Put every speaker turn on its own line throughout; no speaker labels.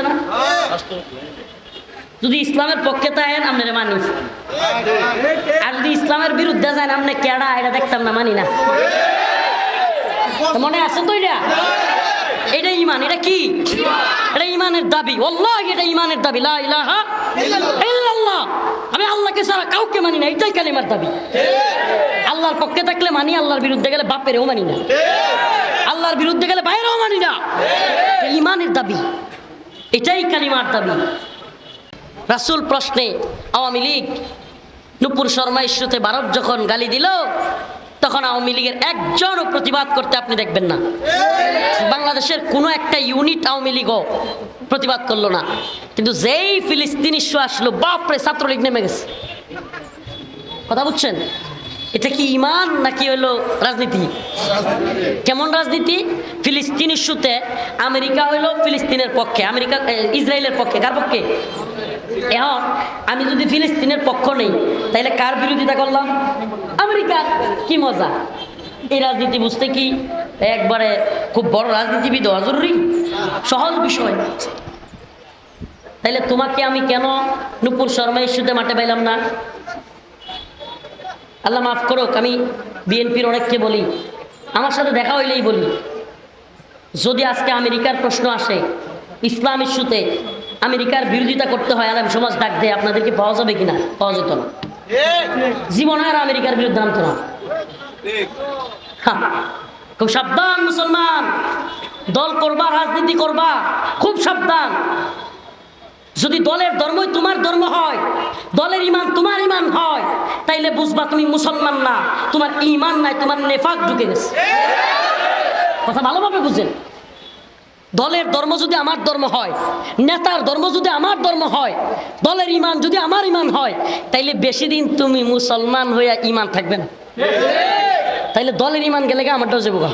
আছে না? যদি ইসলামের পক্ষে থাকেন আপনারা মানি। আর যদি ইসলামের বিরুদ্ধে যান আপনি কেডা এটা দেখতাম না মানি না। মনে আছে তো এটা? এটা ইমান এটা কি? এটা ইমানের দাবি। আল্লাহ এটা ইমানের দাবি। লা ইলাহা ইল্লাল্লাহ। আমি আল্লাহকে ছাড়া কাউকে মানি না এটাই কালিমার দাবি। আল্লাহর পক্ষে থাকলে মানি আল্লাহর বিরুদ্ধে গেলে বাপেরও মানি না। আল্লাহর বিরুদ্ধে গেলে বাইরেও মানি না। ইমানের দাবি। এটাই কালিমার দাবি। রাসুল প্রশ্নে আওয়ামী লীগ নুপুর শর্মা ইস্যুতে ভারত যখন গালি দিল, তখন আওয়ামী লীগের একজনও প্রতিবাদ করতে আপনি দেখবেন না। বাংলাদেশের কোনো একটা ইউনিট আওয়ামী লীগও প্রতিবাদ করল না। কিন্তু যেই ফিলিস্তিন ইস্যু আসলো, বাপরে, ছাত্রলীগ নেমে গেছে। কথা বুঝছেন? এটা কি ইমান নাকি হলো রাজনীতি? কেমন রাজনীতি? ফিলিস্তিন ইস্যুতে আমেরিকা হইল ফিলিস্তিনের পক্ষে, আমেরিকা ইসরায়েলের পক্ষে। কার পক্ষে? এখন আমি যদি ফিলিস্তিনের পক্ষ নেই তাহলে কার বিরোধিতা করলাম? আমেরিকা। কি মজা। এই রাজনীতি বুঝতে কি একবারে খুব বড় রাজনীতিবিদ হওয়া জরুরি? সহজ বিষয়। তাইলে তোমাকে আমি কেন নুপুর শর্মা ইস্যুতে মাঠে পাইলাম না? আল্লাহ মাফ করুক, আমি বিএনপির অনেককে বলি। আমার সাথে দেখা হইলেই বলি। যদি আজকে আমেরিকার প্রশ্ন আসে, ইসলাম ইস্যুতে আমেরিকার বিরোধিতা করতে হয়, আলাম সমাজ ডাক দেয়, আপনাদেরকে পাওয়া যাবে কিনা? পাওয়া যেত না। জীবনে আর আমেরিকার বিরুদ্ধে আনতো না। খুব সাবধান মুসলমান। দল করবা, রাজনীতি করবা, খুব সাবধান। যদি দলের ধর্মই তোমার ধর্ম হয়, দলের ইমান তোমার ইমান হয়, তাইলে বুঝবা তুমি মুসলমান না, তোমার ইমান নাই, তোমার নেফাক ঢুকে গেছে। কথা ভালোভাবে বুঝেন। দলের ধর্ম যদি আমার ধর্ম হয়, নেতার ধর্ম যদি আমার ধর্ম হয়, দলের ইমান যদি আমার ইমান হয়, তাইলে বেশি দিন তুমি মুসলমান হইয়া ইমান থাকবে না। তাইলে দলের ইমান গেলে গা আমারটাও যাব গা।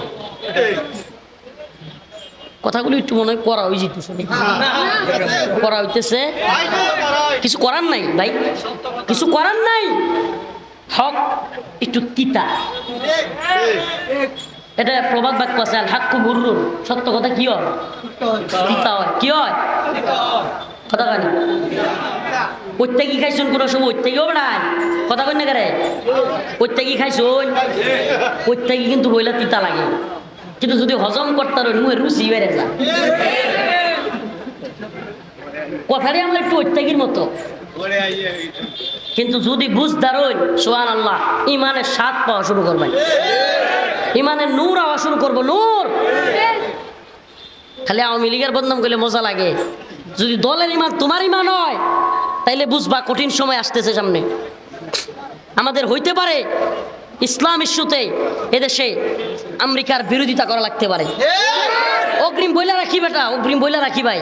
কথাগুলো একটু মনে হয় করা হয়ে যেতেছে? করা হইতেছে। কিছু করার নাই ভাই। কিছু করার নাই। হক একটু তিতা। এটা প্রবাদ বাক্য আছে আল হাক্কু গুরুর সত্য কথা কি হয়? কি হয়? কথা কেন ওইটাকি খাইছুন কোনো সময় ওইটাকিও বেড়ায়। কথা কই না কেরে? ওইটাকি খাইছুন। ওইটাকি কিন্তু বইলা তিতা লাগে। কিন্তু যদি হজম করতে পারো মুখে রুচি বেড়ে যায়। কথাটাই আমরা একটু ওইটাকির মতো। কিন্তু যদি বুঝদার সোহান আল্লাহ ইমানের স্বাদ পাওয়া শুরু করবেন। ইমানের নূর আওয়া শুরু করব নূর। খালি আওয়ামী লীগের বদনাম করলে মজা লাগে। যদি দলের ইমান তোমার ইমান হয় তাইলে বুঝবা কঠিন সময় আসতেছে সামনে। আমাদের হইতে পারে ইসলাম ইস্যুতে এদেশে আমেরিকার বিরোধিতা করা লাগতে পারে। অগ্রিম বইলা রাখি বেটা অগ্রিম বইলা রাখি ভাই।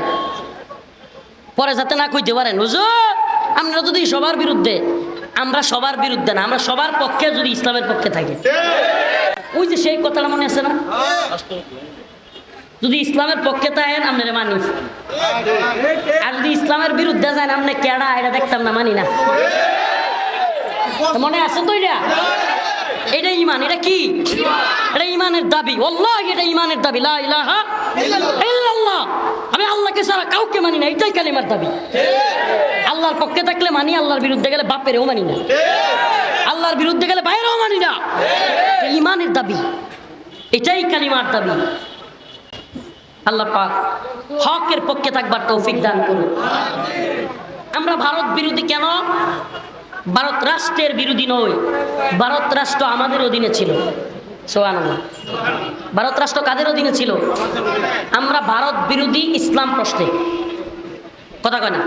পরে যাতে না কইতে পারেন হুজুর আমরা যদি সবার বিরুদ্ধে আমরা সবার বিরুদ্ধে না আমরা সবার পক্ষে যদি ইসলামের পক্ষে থাকি। ওই যে সেই কথাটা মনে আছে না? যদি ইসলামের পক্ষে থাকেন আপনারা মানি। আর যদি ইসলামের বিরুদ্ধে যান আপনি কেডা এটা দেখতাম না, মানি না। মনে আছে তো এটা? এটা ইমান এটা কি? এটা ইমানের দাবি। আল্লাহ এটা ইমানের দাবি। লা আমি আল্লাহকে ছাড়া কাউকে মানি না, এটাই কালিমার দাবি। আল্লাহর পক্ষে থাকলে মানি, আল্লাহর বিরুদ্ধে গেলে বাপেরও মানি না। আল্লাহর বিরুদ্ধে গেলে বাইরেও মানি না। ইমানের দাবি এটাই কালিমার দাবি। আল্লাহ পাক হকের পক্ষে থাকবার তৌফিক দান করুন। আমরা ভারত বিরোধী কেন? ভারত রাষ্ট্রের বিরোধী নই। ভারত রাষ্ট্র আমাদের অধীনে ছিল। ভারত রাষ্ট্র কাদের অধীনে ছিল? আমরা ভারত বিরোধী ইসলাম প্রশ্নে। কথা কয় না?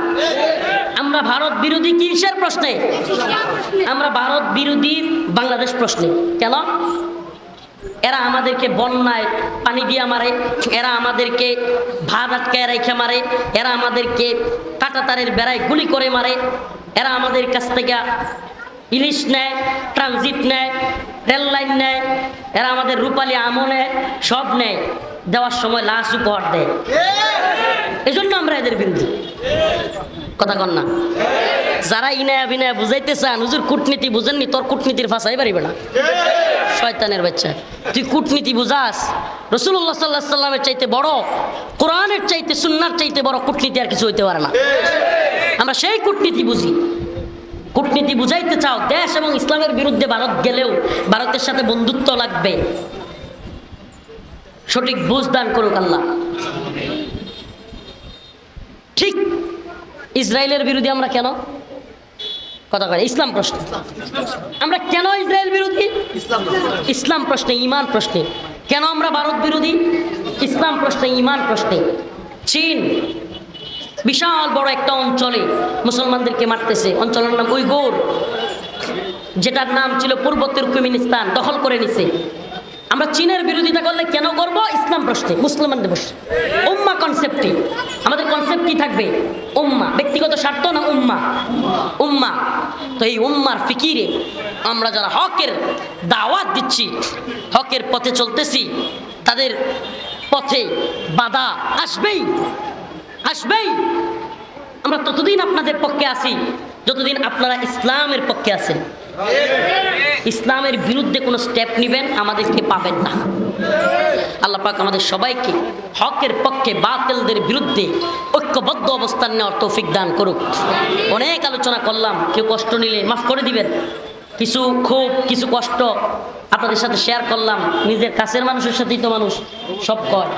আমরা ভারত বিরোধী কিসের প্রশ্নে? আমরা ভারত বিরোধী বাংলাদেশ প্রশ্নে। কেন? এরা আমাদেরকে বন্যায় পানি দিয়ে মারে, এরা আমাদেরকে ভাত আটকায় রেখে মারে, এরা আমাদেরকে কাটাতারের বেড়ায় গুলি করে মারে, এরা আমাদের কাছ থেকে ইলিশ নেয়, ট্রানজিট নেয়, রেল লাইন নেয়, এরা আমাদের রূপালী আমও নেয় সব নেয়। দেওয়ার সময় লাশ উপহার দেয়। এই জন্য আমরা এদের বিরুদ্ধে কথা কন না। যারা ইনায়া বিনায়া বুঝাইতে চান, হুজুর, কূটনীতি বুঝেননি, তোর কূটনীতির ফাঁসাই পারিবে না। শয়তানের বাচ্চা। তুই কূটনীতি বুঝাস। রসুল্লাহ সাল্লাহ সাল্লামের চাইতে বড়, কোরআনের চাইতে সুন্নার চাইতে বড় কূটনীতি আর কিছু হইতে পারে না। আমরা সেই কূটনীতি বুঝি। কূটনীতি বুঝাইতে চাও, দেশ এবং ইসলামের বিরুদ্ধে ভারত গেলেও ভারতের সাথে বন্ধুত্ব লাগবে। সঠিক বুঝ দান করুক আল্লাহ। ঠিক ইসরায়েলের বিরোধী আমরা কেন? কথা কয়, ইসলাম প্রশ্ন। আমরা কেন ইসরায়েল বিরোধী? ইসলাম প্রশ্নে, ইমান প্রশ্নে। কেন আমরা ভারত বিরোধী? ইসলাম প্রশ্নে, ইমান প্রশ্নে। চীন বিশাল বড় একটা অঞ্চলে মুসলমানদেরকে মারতেছে। অঞ্চলের নাম উইগোর যেটার নাম ছিল পূর্ব তুর্কমেনিস্তান, দখল করে নিছে। আমরা চীনের বিরোধিতা করলে কেন প্রশ্নে, মুসলমানদের প্রশ্নে। উম্মা কনসেপ্টে আমাদের কনসেপ্ট কি থাকবে? উম্মা। ব্যক্তিগত স্বার্থ না উম্মা? উম্মা। তো এই উম্মার ফিকিরে আমরা যারা হকের দাওয়াত দিচ্ছি, হকের পথে চলতেছি, তাদের পথে বাধা আসবেই। আসবেই। আমরা ততদিন আপনাদের পক্ষে আছি, যতদিন আপনারা ইসলামের পক্ষে আছেন। ইসলামের বিরুদ্ধে কোনো স্টেপ নেবেন, আমাদেরকে পাবেন না। আল্লাহ পাক আমাদের সবাইকে হকের পক্ষে বাতিলদের বিরুদ্ধে ঐক্যবদ্ধ অবস্থান নেওয়ার তৌফিক দান করুক। অনেক আলোচনা করলাম, কেউ কষ্ট নিলে মাফ করে দিবেন। কিছু ক্ষোভ, কিছু কষ্ট আপনাদের সাথে শেয়ার করলাম, নিজের কাছের মানুষের সাথেই তো মানুষ, সব কয়।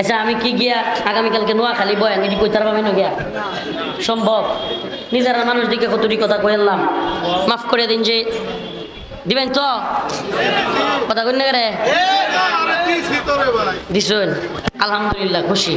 আচ্ছা আমি কি গিয়া আগামীকালকে নোয়াখালী বয়ান এটি কইতার পাবেন গিয়া? সম্ভব। নিজেরা মানুষ দিকে কতটি কথা কইলাম। মাফ করে দিন যে দিবেন তো কথা কই করে দিছুন আলহামদুলিল্লাহ খুশি